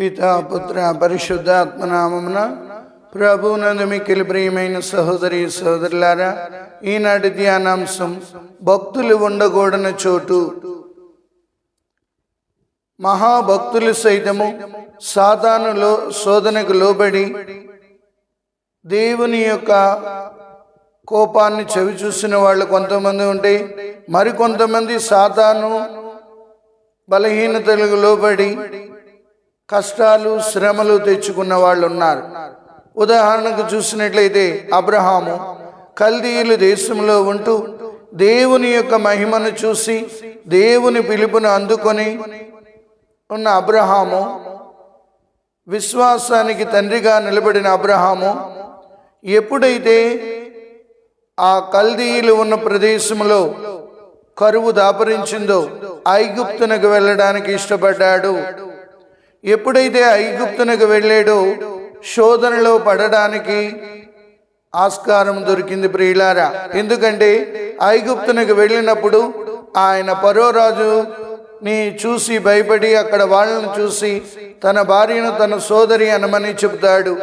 పితాపుత్ర పరిశుద్ధాత్మనామమున ప్రభునందు మిక్కిలి ప్రియమైన సహోదరి సహోదరులారా ఈనాటి ధ్యానాంశం భక్తులు ఉండకూడని చోటు. మహాభక్తులు సైతము సాతానులో శోధనకు లోబడి దేవుని యొక్క కోపాన్ని చవి చూసిన వాళ్ళు కొంతమంది ఉంటే మరికొంతమంది సాతాను బలహీనతలకు లోబడి కష్టాలు శ్రమలు తెచ్చుకున్న వాళ్ళు ఉన్నారు ఉదాహరణకు చూసినట్లయితే అబ్రహాము కల్దీయులు దేశంలో ఉంటూ దేవుని యొక్క మహిమను చూసి దేవుని పిలుపును అందుకొని ఉన్న అబ్రహాము విశ్వాసానికి తండ్రిగా నిలబడిన అబ్రహాము ఎప్పుడైతే ఆ కల్దీయులు ఉన్న ప్రదేశంలో కరువు దాపరించిందో ఐగుప్తునకు వెళ్ళడానికి ఇష్టపడ్డాడు ఎప్పుడైతే ఐగుప్తునకు వెళ్ళాడో శోధనలో పడడానికి ఆస్కారం దొరికింది ప్రియులారా. ఎందుకంటే ఐగుప్తునకు వెళ్ళినప్పుడు ఆయన పరోరాజు ని చూసి భయపడి అక్కడ వాళ్ళని చూసి తన భార్యను తన సోదరి అనమని చెబుతాడు.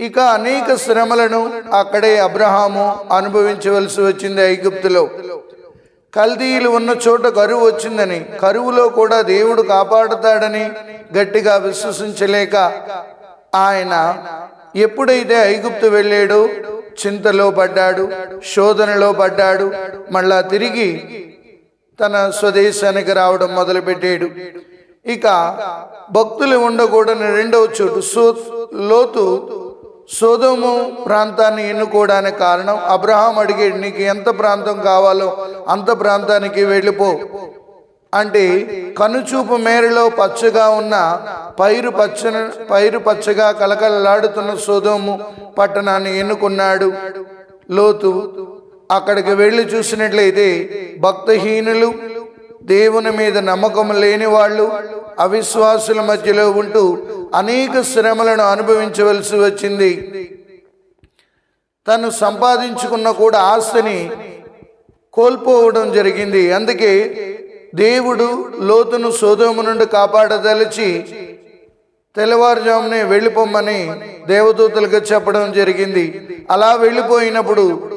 ఇక అనేక శ్రమలను అక్కడే అబ్రహాము అనుభవించవలసి వచ్చింది ఐగుప్తులో. కల్దీయులు ఉన్న చోట కరువు వచ్చిందని కరువులో కూడా దేవుడు కాపాడుతాడని గట్టిగా విశ్వసించలేక ఆయన ఎప్పుడైతే ఐగుప్తు వెళ్ళాడో చింతలో పడ్డాడు శోధనలో పడ్డాడు మళ్ళా తిరిగి తన స్వదేశానికి రావడం మొదలుపెట్టాడు. ఇక భక్తులు ఉండకూడని రెండవ చోటు సో లోతు సోదోము ప్రాంతాన్ని ఎన్నుకోవడానికి కారణం అబ్రహాం అడిగాడు నీకు ఎంత ప్రాంతం కావాలో అంత ప్రాంతానికి వెళ్ళిపో. అంటే కనుచూపు మేరలో పచ్చగా ఉన్న పైరు పచ్చన పైరు పచ్చగా కలకలలాడుతున్న సోదోము పట్టణాన్ని ఎన్నుకున్నాడు. లోతు అక్కడికి వెళ్ళి చూసినట్లయితే భక్తహీనులు దేవుని మీద నమ్మకం లేని వాళ్ళు అవిశ్వాసుల మధ్యలో ఉంటూ అనేక శ్రమలను అనుభవించవలసి వచ్చింది. తను సంపాదించుకున్న కూడా ఆస్తిని కోల్పోవడం జరిగింది. అందుకే దేవుడు లోతును సోదోము నుండి కాపాడదలిచి తెల్లవారుజామునే వెళ్ళిపోమ్మని దేవదూతలకు చెప్పడం జరిగింది. అలా వెళ్ళిపోయినప్పుడు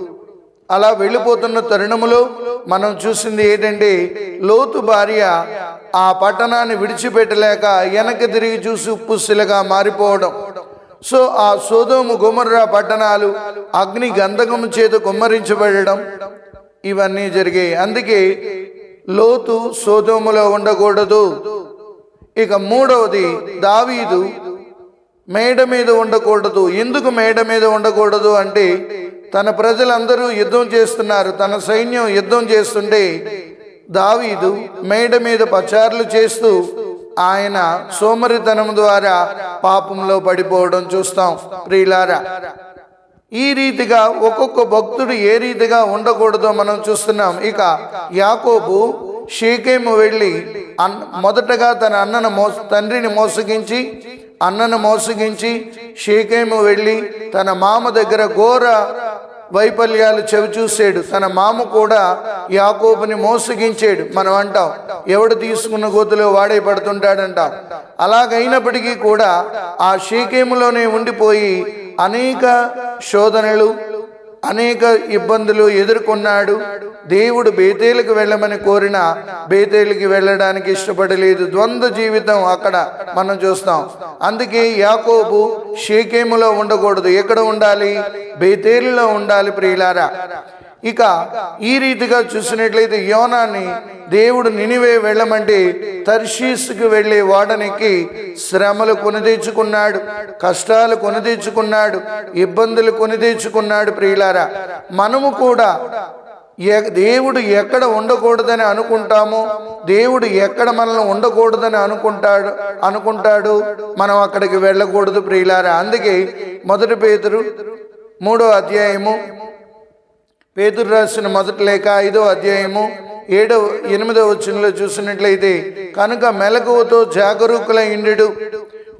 అలా వెళ్ళిపోతున్న తరుణములో మనం చూసింది ఏంటంటే లోతు భార్య ఆ పట్టణాన్ని విడిచిపెట్టలేక వెనక్కి తిరిగి చూసి పుస్సులుగా మారిపోవడం. సో ఆ సోదోము గుమర్రా పట్టణాలు అగ్ని గంధకము చేత కుమ్మరించబడడం ఇవన్నీ జరిగాయి. అందుకే లోతు సోదోములో ఉండకూడదు. ఇక మూడవది దావీదు మేడ మీద ఉండకూడదు. ఎందుకు మేడ మీద ఉండకూడదు అంటే తన ప్రజలందరూ యుద్ధం చేస్తున్నారు. తన సైన్యం యుద్ధం చేస్తుంటే దావీదు మేడ మీద పచారులు చేస్తూ ఆయన సోమరితనం ద్వారా పాపంలో పడిపోవడం చూస్తాం. ప్రియులారా ఈ రీతిగా ఒక్కొక్క భక్తుడు ఏ రీతిగా ఉండకూడదో మనం చూస్తున్నాం. ఇక యాకోబు షీకేము వెళ్ళి అన్ మొదటగా తన అన్నను మోస తండ్రిని మోసగించి అన్నను మోసగించి షీకేము వెళ్ళి తన మామ దగ్గర ఘోర వైఫల్యాలు చెవిచూసాడు తన మామ కూడా యాకోబుని మోసగించాడు. మనం అంటాం ఎవడు తీసుకున్న గోతులో వాడే పడుతుంటాడంట. అలాగైనప్పటికీ కూడా ఆ షీకేములోనే ఉండిపోయి అనేక శోధనలు అనేక ఇబ్బందులు ఎదుర్కొన్నాడు. దేవుడు బేతేలకు వెళ్ళమని కోరిన బేతేలికి వెళ్ళడానికి ఇష్టపడలేదు. ద్వంద్వ జీవితం అక్కడ మనం చూస్తాం. అందుకే యాకోబు షేకేములో ఉండకూడదు. ఎక్కడ ఉండాలి? బేతేలులో ఉండాలి ప్రియులారా. ఇక ఈ రీతిగా చూసినట్లయితే యోనాన్ని దేవుడు నినివే వెళ్ళమంటే తర్షీస్కి వెళ్ళే వాడనికి శ్రమలు కొనితెచ్చుకున్నాడు కష్టాలు కొనితెచ్చుకున్నాడు ఇబ్బందులు కొనితెచ్చుకున్నాడు ప్రియులారా. మనము కూడా ఎ- దేవుడు ఎక్కడ ఉండకూడదని అనుకుంటామో దేవుడు ఎక్కడ మనల్ని ఉండకూడదని అనుకుంటాడు అనుకుంటాడు మనం అక్కడికి వెళ్ళకూడదు ప్రియులారా. అందుకే మొదటి పేతురు మూడో అధ్యాయము పేతురు రాసిన మొదటి లేఖ ఐదో అధ్యాయము ఏడవ ఎనిమిదవ వచనంలో చూసినట్లయితే కనుక మెలకువతో జాగరూకుల ఇండు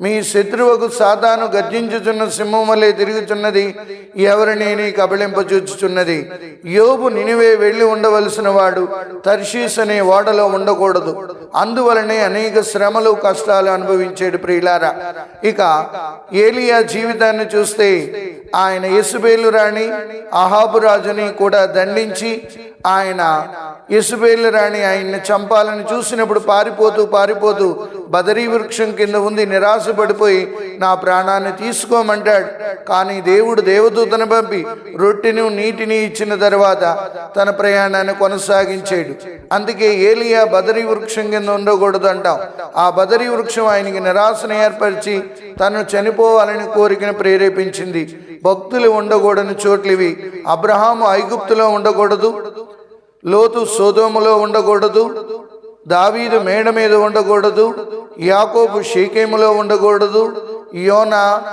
మీ శత్రువుకు సాతాను గర్జించుచున్న సింహం వలె తిరుగుచున్నది. ఎవరినేని నీ కబళింపచూచుచున్నది యోబు నినివే వెళ్ళి ఉండవలసిన వాడు తర్షీస్ అనే ఓడలో ఉండకూడదు. అందువలనే అనేక శ్రమలు కష్టాలు అనుభవించాడు ప్రియులారా. ఇక ఏలియా జీవితాన్ని చూస్తే ఆయన ఇసుబేలు రాణి అహాబు రాజుని కూడా దండించి ఆయన ఇసుబేలు రాణి ఆయన్ని చంపాలని చూసినప్పుడు పారిపోతూ పారిపోతూ బదరీ వృక్షం కింద ఉంది నిరాశపడిపోయి నా ప్రాణాన్ని తీసుకోమంటాడు. కానీ దేవుడు దేవదూతను పంపి రొట్టెను నీటిని ఇచ్చిన తర్వాత తన ప్రయాణాన్ని కొనసాగించాడు. అందుకే ఏలియా బదరీ వృక్షం కింద ఉండకూడదు అంటాం. ఆ బదరీ వృక్షం ఆయనకి నిరాశను ఏర్పరిచి తను చనిపోవాలని కోరికను ప్రేరేపించింది. భక్తులు ఉండకూడని చోట్లివి. అబ్రహాము ఐగుప్తులో ఉండకూడదు. లోతు సోదోములో ఉండకూడదు. దావీదు మేడ మీద ఉండకూడదు. యాకోబు షేకేములో ఉండకూడదు యోనా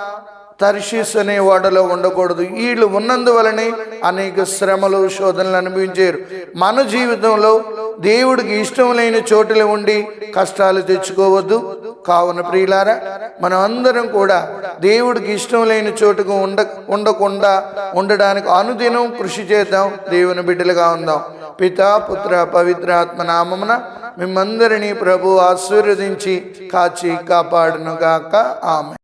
తర్షీస్ అనే వాడలో ఉండకూడదు. వీళ్ళు ఉన్నందువలనే అనేక శ్రమలు శోధనలు అనుభవించారు. మన జీవితంలో దేవుడికి ఇష్టం లేని చోటులు ఉండి కష్టాలు తెచ్చుకోవద్దు. కావున ప్రియులారా మనం అందరం కూడా దేవుడికి ఇష్టం లేని చోటుకు ఉండ ఉండకుండా ఉండడానికి అనుదినం కృషి చేద్దాం దేవుని బిడ్డలుగా ఉందాం. పితా పుత్ర పవిత్రాత్మ నామమున మిమ్మందరినీ ప్రభు ఆశీర్వదించి కాచి కాపాడునుగాక. ఆమె